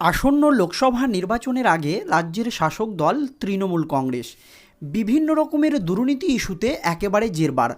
আসন্ন লোকসভা নির্বাচনের আগে রাজ্যের শাসক দল তৃণমূল কংগ্রেস। বিভিন্ন রকমের দুর্নীতি ইস্যুতে একেবারে জেরবার।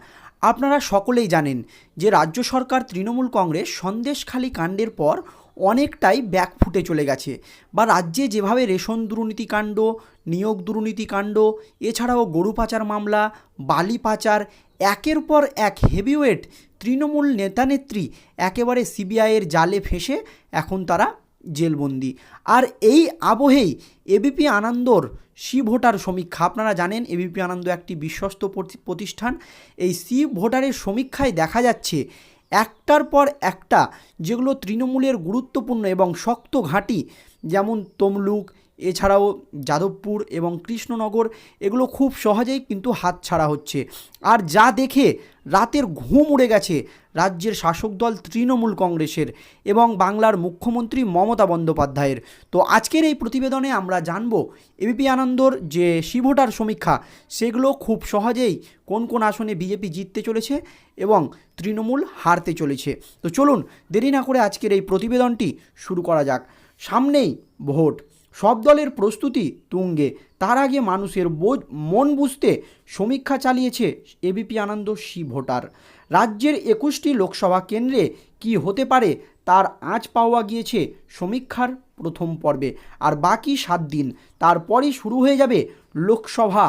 আপনারা সকলেই জানেন যে রাজ্য সরকার তৃণমূল কংগ্রেস সন্দেশখালী কাণ্ডের পর অনেকটাই ব্যাক ফুটে চলে গেছে বা রাজ্যে যেভাবে রেশন দুর্নীতিকাণ্ড নিয়োগ দুর্নীতিকাণ্ড এছাড়াও গরু পাচার মামলা, বালি পাচার, একের পর এক হেভিওয়েট তৃণমূল নেতানেত্রী একেবারে সিবিআইয়ের জালে ফেঁসে এখন তারা জেলবন্দি। আর এই আবহেই এবিপি আনন্দর সি ভোটার সমীক্ষা। আপনারা জানেন এবিপি আনন্দ একটি বিশ্বস্ত প্রতি- প্রতিষ্ঠান। এই সি ভোটারের সমীক্ষায় দেখা যাচ্ছে একটার পর একটা যেগুলো তৃণমূলের গুরুত্বপূর্ণ এবং শক্ত ঘাঁটি, যেমন তমলুক এছাড়াও যাদবপুর এবং কৃষ্ণনগর, এগুলো খুব সহজেই কিন্তু হাত ছাড়া হচ্ছে। আর যা দেখে রাতের ঘুম উড়ে গেছে রাজ্যের শাসক দল তৃণমূল কংগ্রেসের এবং বাংলার মুখ্যমন্ত্রী মমতা বন্দ্যোপাধ্যায়ের। তো আজকের এই প্রতিবেদনে আমরা জানব এবিপি আনন্দর যে শিভোটার সমীক্ষা, সেগুলো খুব সহজেই কোন কোন আসনে বিজেপি জিততে চলেছে এবং তৃণমূল হারতে চলেছে। তো চলুন দেরি না করে আজকের এই প্রতিবেদনটি শুরু করা যাক। সামনেই ভোট। সব দলের প্রস্তুতি তুঙ্গে। তার আগে মানুষের বোঝ, মন বুঝতে সমীক্ষা চালিয়েছে এবিপি আনন্দ সি ভোটার। রাজ্যের একুশটি লোকসভা কেন্দ্রে কি হতে পারে তার আঁচ পাওয়া গিয়েছে সমীক্ষার প্রথম পর্বে। আর বাকি সাত দিন, তারপরই শুরু হয়ে যাবে লোকসভা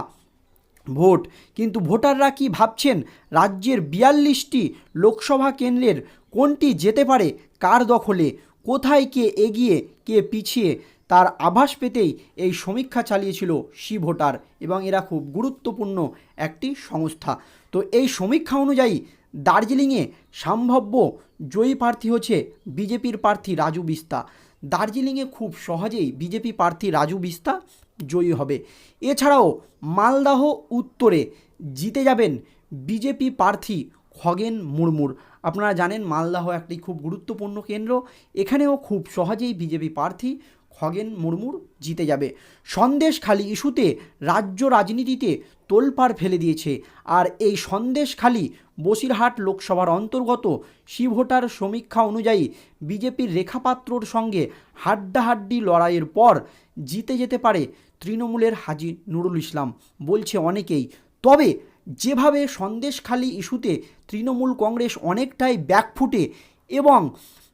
ভোট। কিন্তু ভোটাররা কি ভাবছেন রাজ্যের বিয়াল্লিশটি লোকসভা কেন্দ্রের কোনটি যেতে পারে, কার দখলে, কোথায় কে এগিয়ে, কে পিছিয়ে তার আভাস পেতেই এই সমীক্ষা চালিয়েছিল সি ভোটার এবং এরা খুব গুরুত্বপূর্ণ একটি সংস্থা। তো এই সমীক্ষা অনুযায়ী দার্জিলিংয়ে সম্ভাব্য জয়ী প্রার্থী হচ্ছে বিজেপির প্রার্থী রাজু বিস্তা। দার্জিলিংয়ে খুব সহজেই বিজেপি প্রার্থী রাজু বিস্তা জয়ী হবে। এছাড়াও মালদাহ উত্তরে জিতে যাবেন বিজেপি প্রার্থী খগেন মুর্মুর। আপনারা জানেন মালদাহ একটি খুব গুরুত্বপূর্ণ কেন্দ্র। এখানেও খুব সহজেই বিজেপি প্রার্থী খগেন মুর্মুর জিতে যাবে। সন্দেশখালী ইস্যুতে রাজ্য রাজনীতিতে তোলপাড় ফেলে দিয়েছে। আর এই সন্দেশখালী বসিরহাট লোকসভার অন্তর্গত শিভোটার সমীক্ষা অনুযায়ী বিজেপির রেখাপাত্রর সঙ্গে হাড্ডাহাড্ডি লড়াইয়ের পর জিতে যেতে পারে তৃণমূলের হাজি নুরুল ইসলাম, বলছে অনেকেই। তবে যেভাবে সন্দেশখালী ইস্যুতে তৃণমূল কংগ্রেস অনেকটাই ব্যাকফুটে এবং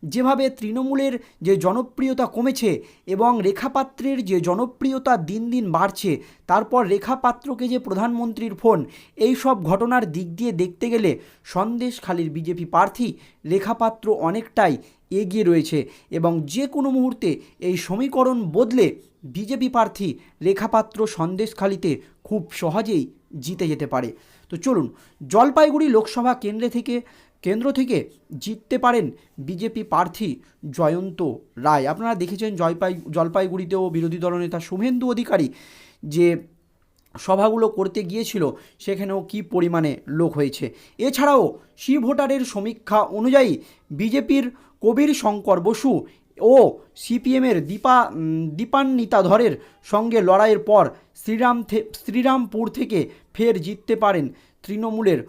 যেভাবে তৃণমূলের যে জনপ্রিয়তা কমেছে এবং রেখাপাত্রের যে জনপ্রিয়তা দিন দিন বাড়ছে, তারপর রেখাপাত্রকে যে প্রধানমন্ত্রীর ফোন, এই সব ঘটনার দিক দিয়ে দেখতে গেলে সন্দেশখালীর বিজেপি প্রার্থী রেখাপাত্র অনেকটাই এগিয়ে রয়েছে এবং যে কোনো মুহূর্তে এই সমীকরণ বদলে বিজেপি প্রার্থী রেখাপাত্র সন্দেশখালীতে খুব সহজেই জিতে যেতে পারে। তো চলুন, জলপাইগুড়ি লোকসভা কেন্দ্রে থেকে কেন্দ্র থেকে জিততে পারেন বিজেপি প্রার্থী জয়ন্ত রায়। আপনারা দেখেছেন জলপাই, জলপাইগুড়িতেও বিরোধী দলনেতা শুভেন্দু অধিকারী যে সভাগুলো করতে গিয়েছিল, সেখানেও কি পরিমাণে লোক হয়েছে। এছাড়াও সি ভোটারের সমীক্ষা অনুযায়ী বিজেপির কবির শঙ্কর বসু ও সিপিএমের দীপা দীপান্বিতা ধরের সঙ্গে লড়াইয়ের পর শ্রীরাম শ্রীরামপুর থেকে ফের জিততে পারেন তৃণমূলের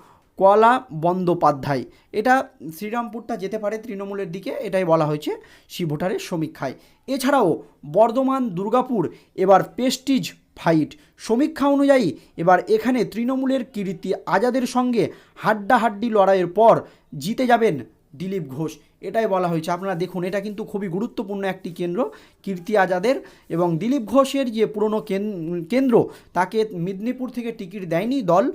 কলা বন্দ্যোপাধ্যায়। এটা শ্রীরামপুরটা যেতে পারে তৃণমূলের দিকে, এটাই বলা হয়েছে শিব ভোটারের সমীক্ষায়। এছাড়াও বর্ধমান, দুর্গাপুর, এবার পেস্টিজ ফাইট সমীক্ষা অনুযায়ী এবার এখানে তৃণমূলের কীর্তি আজাদের সঙ্গে হাড্ডাহাড্ডি লড়াইয়ের পর জিতে যাবেন দিলীপ ঘোষ, এটাই বলা হয়েছে। আপনারা দেখুন, এটা কিন্তু খুবই গুরুত্বপূর্ণ একটি কেন্দ্র, কীর্তি আজাদের এবং দিলীপ ঘোষের যে পুরনো কেন- কেন্দ্র, তাকে মেদিনীপুর থেকে টিকিট দেয়নি দল।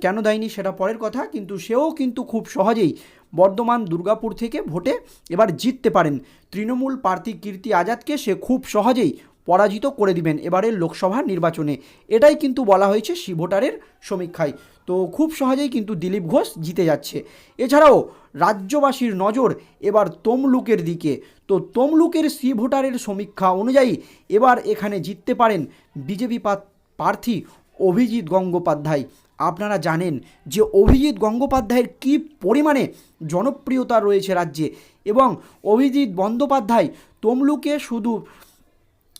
কেন দেয়নি সেটা পরের কথা, কিন্তু সেও কিন্তু খুব সহজেই বর্ধমান, দুর্গাপুর থেকে ভোটে এবার জিততে পারেন। তৃণমূল প্রার্থী কীর্তি আজাদকে সে খুব সহজেই পরাজিত করে দিবেন এবারের লোকসভা নির্বাচনে। এটাই কিন্তু বলা হয়েছে সি ভোটারের সমীক্ষায়। তো খুব সহজেই কিন্তু দিলীপ ঘোষ জিতে যাচ্ছে। এছাড়াও রাজ্যবাসীর নজর এবার তমলুকের দিকে। তো তমলুকের সি ভোটারের সমীক্ষা অনুযায়ী এবার এখানে জিততে পারেন বিজেপি প্রার্থী অভিজিৎ গঙ্গোপাধ্যায়। আপনারা জানেন যে অভিজিৎ গঙ্গোপাধ্যায়ের কী পরিমাণে জনপ্রিয়তা রয়েছে রাজ্যে। এবং অভিজিৎ বন্দ্যোপাধ্যায় তমলুকে শুধু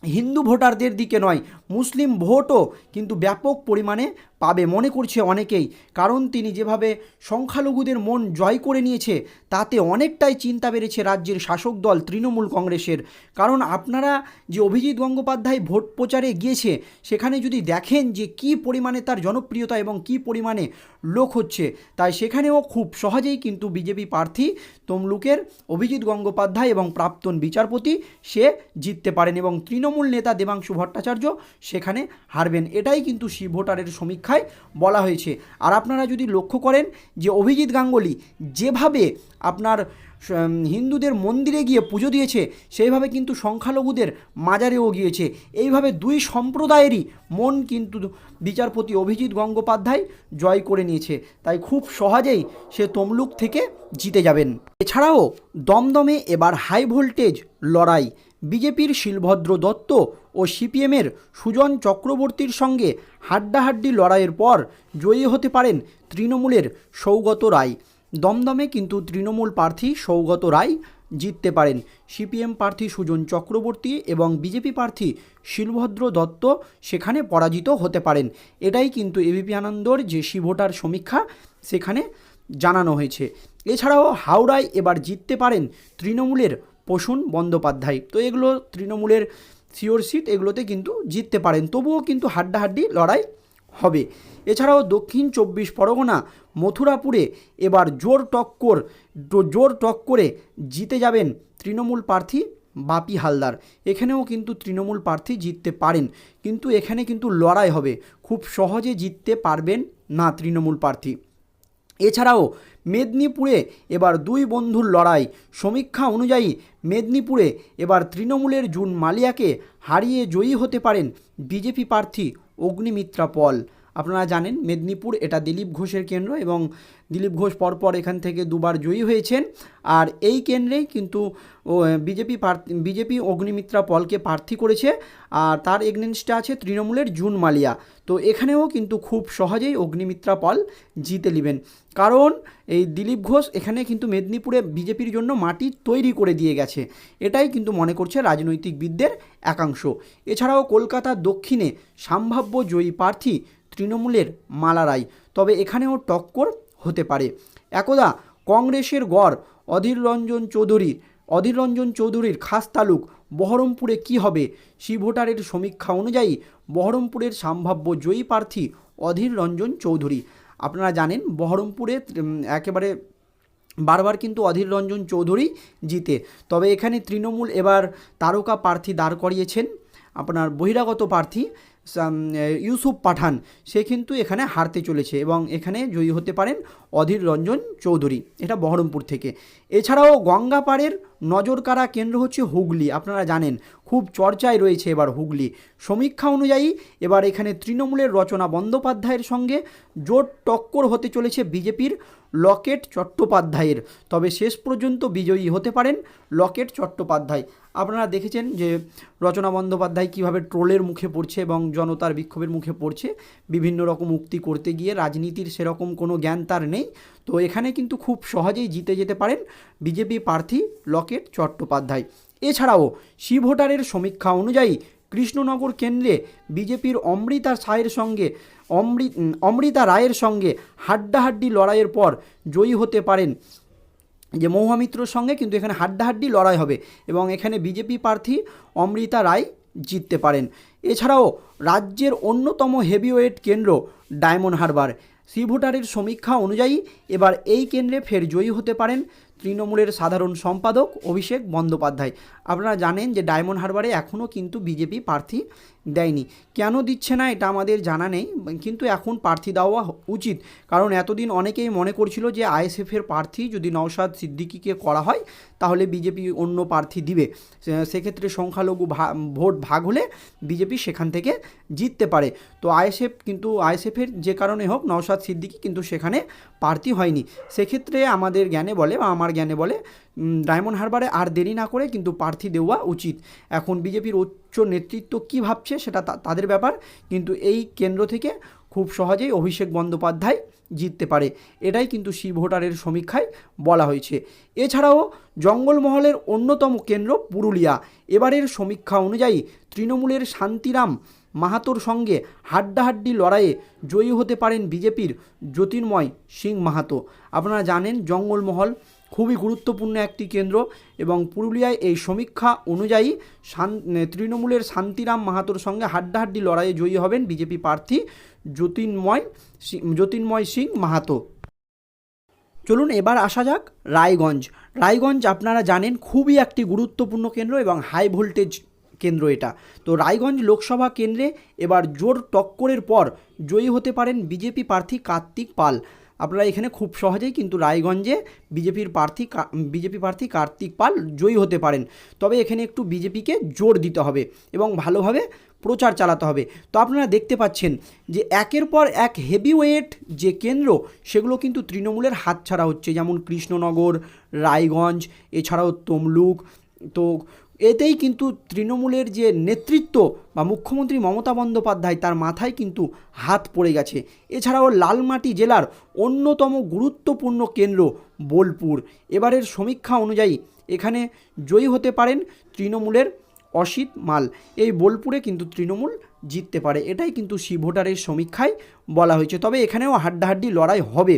হিন্দু ভোটারদের দিকে নয় মুসলিম ভোটও কিন্তু ব্যাপক পরিমাণে পাবে মনে করছে অনেকেই। কারণ তিনি যেভাবে সংখ্যালঘুদের মন জয় করে নিয়েছে, তাতে অনেকটাই চিন্তা বেড়েছে রাজ্যের শাসক দল তৃণমূল কংগ্রেসের। কারণ আপনারা যে অভিজিৎ গঙ্গোপাধ্যায় ভোট প্রচারে গিয়েছে, সেখানে যদি দেখেন যে কি পরিমাণে তার জনপ্রিয়তা এবং কি পরিমাণে লোক হচ্ছে, তাই সেখানেও খুব সহজেই কিন্তু বিজেপি প্রার্থী তমলুকের অভিজিৎ গঙ্গোপাধ্যায় এবং প্রাক্তন বিচারপতি সে জিততে পারেন এবং তৃণমূল নেতা দেবাংশু ভট্টাচার্য সেখানে হারবেন। এটাই কিন্তু সি ভোটারের সমীক্ষায় বলা হয়েছে। আর আপনারা যদি লক্ষ্য করেন যে অভিজিৎ গাঙ্গুলি যেভাবে আপনার হিন্দুদের মন্দিরে গিয়ে পুজো দিয়েছে, সেইভাবে কিন্তু সংখ্যালঘুদের মাজারেও গিয়েছে। এইভাবে দুই সম্প্রদায়েরই মন কিন্তু বিচারপতি অভিজিৎ গঙ্গোপাধ্যায় জয় করে নিয়েছে। তাই খুব সহজেই সে তমলুক থেকে জিতে যাবেন। এছাড়াও দমদমে এবার হাই ভোল্টেজ লড়াই। বিজেপির শিলভদ্র দত্ত ও সিপিএমের সুজন চক্রবর্তীর সঙ্গে হাড্ডাহাড্ডি লড়াইয়ের পর জয়ী হতে পারেন তৃণমূলের সৌগত রায়। দমদমে কিন্তু তৃণমূল প্রার্থী সৌগত রায় জিততে পারেন। সিপিএম প্রার্থী সুজন চক্রবর্তী এবং বিজেপি প্রার্থী শিলভদ্র দত্ত সেখানে পরাজিত হতে পারেন। এটাই কিন্তু এবিপি আনন্দর যে শিভোটার সমীক্ষা, সেখানে জানানো হয়েছে। এছাড়াও হাওড়ায় এবার জিততে পারেন তৃণমূলের প্রসূন বন্দ্যোপাধ্যায়। তো এগুলো তৃণমূলের সিওর সিট এগুলোতে কিন্তু জিততে পারেন। তবুও কিন্তু হাড্ডাহাড্ডি লড়াই হবে। এছাড়াও দক্ষিণ চব্বিশ পরগনা, মথুরাপুরে এবার জোর টক্কর, জোর টক্করে জিতে যাবেন তৃণমূল প্রার্থী বাপি হালদার। এখানেও কিন্তু তৃণমূল প্রার্থী জিততে পারেন। কিন্তু এখানে কিন্তু লড়াই হবে। খুব সহজে জিততে পারবেন না তৃণমূল প্রার্থী। এছাড়াও মেদিনীপুরে এবার দুই বন্ধুর লড়াই। সমীক্ষা অনুযায়ী মেদিনীপুরে এবার তৃণমূলের জুন মালিয়াকে হারিয়ে জয়ী হতে পারেন বিজেপি প্রার্থী অগ্নিমিত্রা পল। আপনারা জানেন, মেদিনীপুর এটা দিলীপ ঘোষের কেন্দ্র এবং দিলীপ ঘোষ পরপর এখান থেকে দুবার জয়ী হয়েছেন। আর এই কেন্দ্রেই কিন্তু বিজেপি বিজেপি অগ্নিমিত্রা পলকে প্রার্থী করেছে। আর তার এগনেনস্টে আছে তৃণমূলের জুন মালিয়া। তো এখানেও কিন্তু খুব সহজেই অগ্নিমিত্রা পল জিতে নেবেন। কারণ এই দিলীপ ঘোষ এখানে কিন্তু মেদিনীপুরে বিজেপির জন্য মাটি তৈরি করে দিয়ে গেছে। এটাই কিন্তু মনে করছে রাজনৈতিকবিদদের একাংশ। এছাড়াও কলকাতার দক্ষিণে সম্ভাব্য জয়ী প্রার্থী তৃণমূলের মালা রায় তবে এখানেও টক্কর হতে পারে। একদা কংগ্রেসের গড়, অধীর রঞ্জন চৌধুরীর, অধীর রঞ্জন চৌধুরীর খাস তালুক বহরমপুরে কি হবে? সি ভোটারের সমীক্ষা অনুযায়ী বহরমপুরের সম্ভাব্য জয়ী প্রার্থী অধীর রঞ্জন চৌধুরী। আপনারা জানেন, বহরমপুরে একেবারে বারবার কিন্তু অধীর রঞ্জন চৌধুরী জিতে। তবে এখানে তৃণমূল এবার তারকা প্রার্থী দাঁড় করিয়েছেন। আপনার বহিরাগত প্রার্থী ইউসুফ পাঠান। সে কিন্তু এখানে হারতে চলেছে এবং এখানে জয়ী হতে পারেন অধীর রঞ্জন চৌধুরী। এটা বহরমপুর থেকে। এছাড়াও গঙ্গাপাড়ের নজরকাড়া কেন্দ্র হচ্ছে হুগলি। আপনারা জানেন, খুব চর্চায় রয়েছে এবার হুগলি। সমীক্ষা অনুযায়ী এবার এখানে তৃণমূলের রচনা বন্দ্যোপাধ্যায়ের সঙ্গে জোট টক্কর হতে চলেছে বিজেপির। লকেট চট্টোপাধ্যায়ের। তবে শেষ পর্যন্ত বিজয়ী হতে পারেন লকেট চট্টোপাধ্যায়। আপনারা দেখেছেন যে রচনা বন্দ্যোপাধ্যায় কীভাবে ট্রোলের মুখে পড়ছে এবং জনতার বিক্ষোভের মুখে পড়ছে। বিভিন্ন রকম উক্তি করতে গিয়ে রাজনীতির সেরকম কোনো জ্ঞান তার নেই। তো এখানে কিন্তু খুব সহজেই জিতে যেতে পারেন বিজেপি প্রার্থী লকেট চট্টোপাধ্যায়। এছাড়াও সি ভোটারের সমীক্ষা অনুযায়ী কৃষ্ণনগর কেন্দ্রে বিজেপির অমৃতা সায়ের সঙ্গে অমৃত অমৃতা রায়ের সঙ্গে হাড্ডাহাড্ডি লড়াইয়ের পর জয়ী হতে পারেন। যে মৌহামিত্রর সঙ্গে কিন্তু এখানে হাড্ডাহাড্ডি লড়াই হবে এবং এখানে বিজেপি প্রার্থী অমৃতা রায় জিততে পারেন। এছাড়াও রাজ্যের অন্যতম হেভিওয়েট কেন্দ্র ডায়মন্ড হারবার। সি ভোটারের সমীক্ষা অনুযায়ী এবার এই কেন্দ্রে ফের জয়ী হতে পারেন। তৃণমূলের সাধারণ সম্পাদক অভিষেক বন্দ্যোপাধ্যায়। আপনারা জানেন যে ডায়মন্ড হারবারে এখনও কিন্তু বিজেপি প্রার্থী দেয়নি। কেন দিচ্ছে না এটা আমাদের জানা নেই, কিন্তু এখন প্রার্থী দেওয়া উচিত। কারণ এতদিন অনেকেই মনে করছিল যে আইএসএফের প্রার্থী যদি নওশাদ সিদ্দিকিকে করা হয়, তাহলে বিজেপি অন্য প্রার্থী দিবে। সেক্ষেত্রে সংখ্যালঘু ভোট ভাগ হলে বিজেপি সেখান থেকে জিততে পারে। তো আইএসএফ কিন্তু, আইএসএফের যে কারণে হোক নওশাদ সিদ্দিকি কিন্তু সেখানে প্রার্থী হয়নি। সেক্ষেত্রে আমাদের জ্ঞানে বলে বা আমার জ্ঞানে বলে ডায়মন্ড হারবারে আর দেরি না করে কিন্তু প্রার্থী দেওয়া উচিত। এখন বিজেপির উচ্চ নেতৃত্ব কী ভাবছে সেটা তাদের ব্যাপার, কিন্তু এই কেন্দ্র থেকে খুব সহজেই অভিষেক বন্দ্যোপাধ্যায় জিততে পারে। এটাই কিন্তু সি ভোটারের সমীক্ষায় বলা হয়েছে। এছাড়াও জঙ্গলমহলের অন্যতম কেন্দ্র পুরুলিয়া। এবারের সমীক্ষা অনুযায়ী তৃণমূলের শান্তিরাম মাহাতোর সঙ্গে হাড্ডাহাড্ডি লড়াইয়ে জয়ী হতে পারেন বিজেপির জ্যোতির্ময় সিং মাহাতো। আপনারা জানেন জঙ্গলমহল খুবই গুরুত্বপূর্ণ একটি কেন্দ্র এবং পুরুলিয়ায় এই সমীক্ষা অনুযায়ী শান তৃণমূলের শান্তিরাম মাহাতোর সঙ্গে হাড্ডাহাড্ডি লড়াইয়ে জয়ী হবেন বিজেপি প্রার্থী জ্যোতির্ময় সিং জ্যোতির্ময় সিং মাহাতো। চলুন এবার আসা যাক রায়গঞ্জ। রায়গঞ্জ আপনারা জানেন খুবই একটি গুরুত্বপূর্ণ কেন্দ্র এবং হাই ভোল্টেজ কেন্দ্র এটা। তো রায়গঞ্জ লোকসভা কেন্দ্রে এবার জোর টক্করের পর জয়ী হতে পারেন বিজেপি প্রার্থী কার্তিক পাল। আপনারা এখানে খুব সহজেই কিন্তু রায়গঞ্জে বিজেপির প্রার্থী বিজেপি প্রার্থী কার্তিক পাল জয়ী হতে পারেন। তবে এখানে একটু বিজেপিকে জোর দিতে হবে এবং ভালোভাবে প্রচার চালাতে হবে। তো আপনারা দেখতে পাচ্ছেন যে একের পর এক হেভিওয়েট যে কেন্দ্র, সেগুলো কিন্তু তৃণমূলের হাতছাড়া হচ্ছে। যেমন কৃষ্ণনগর, রায়গঞ্জ, এছাড়াও তমলুক, তো এতেই কিন্তু তৃণমূলের যে নেতৃত্ব বা মুখ্যমন্ত্রী মমতা বন্দ্যোপাধ্যায়, তার মাথায় কিন্তু হাত পড়ে গেছে। এছাড়াও লালমাটি জেলার অন্যতম গুরুত্বপূর্ণ কেন্দ্র বোলপুর। এবারের সমীক্ষা অনুযায়ী এখানে জয়ী হতে পারেন তৃণমূলের অসিত মাল। এই বোলপুরে কিন্তু তৃণমূল জিততে পারে। এটাই কিন্তু সি ভোটারের সমীক্ষায় বলা হয়েছে। তবে এখানেও হাড্ডাহাড্ডি লড়াই হবে,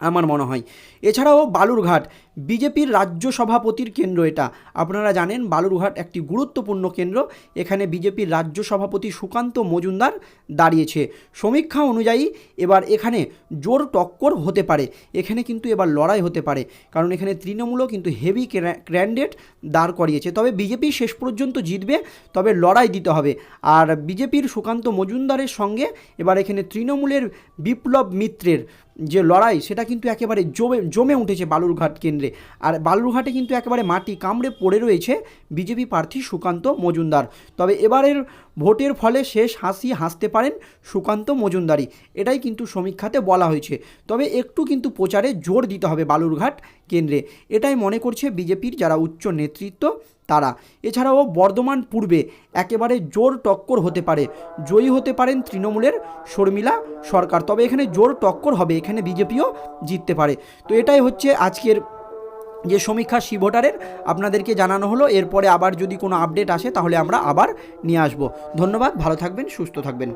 আমার মনে হয়। এছাড়াও বালুরঘাট। বিজেপির রাজ্য সভাপতির কেন্দ্র এটা। আপনারা জানেন, বালুরঘাট একটি গুরুত্বপূর্ণ কেন্দ্র। এখানে বিজেপির রাজ্য সভাপতি সুকান্ত মজুমদার দাঁড়িয়েছে। সমীক্ষা অনুযায়ী এবার এখানে জোর টক্কর হতে পারে। এখানে কিন্তু এবার লড়াই হতে পারে। কারণ এখানে তৃণমূলও কিন্তু হেভি ক্যান্ডিডেট দাঁড় করিয়েছে। তবে বিজেপি শেষ পর্যন্ত জিতবে, তবে লড়াই দিতে হবে। আর বিজেপির সুকান্ত মজুমদারের সঙ্গে এবার এখানে তৃণমূলের বিপ্লব মিত্রের যে লড়াই, সেটা কিন্তু একেবারে জমে জমে উঠেছে বালুরঘাট কেন্দ্রে। আর বালুরঘাটে কিন্তু একেবারে মাটি কামড়ে পড়ে রয়েছে বিজেপি প্রার্থী সুকান্ত মজুমদার। তবে এবারের ভোটের ফলে শেষ হাসি হাসতে পারেন সুকান্ত মজুমদারই। এটাই কিন্তু সমীক্ষাতে বলা হয়েছে। তবে একটু কিন্তু প্রচারে জোর দিতে হবে বালুরঘাট কেন্দ্রে। এটাই মনে করছে বিজেপির যারা উচ্চ নেতৃত্ব, তারা। এছাড়াও বর্ধমান পূর্বে একেবারে জোর টক্কর হতে পারে। জয়ী হতে পারেন তৃণমূলের শর্মিলা সরকার। তবে এখানে জোর টক্কর হবে। এখানে বিজেপিও জিততে পারে। তো এটাই হচ্ছে আজকের যে সমীক্ষা সি ভোটারের আপনাদেরকে জানানো হলো, এরপরে আবার যদি কোনো আপডেট আসে তাহলে আমরা আবার নিয়ে আসব। ধন্যবাদ, ভালো থাকবেন, সুস্থ থাকবেন।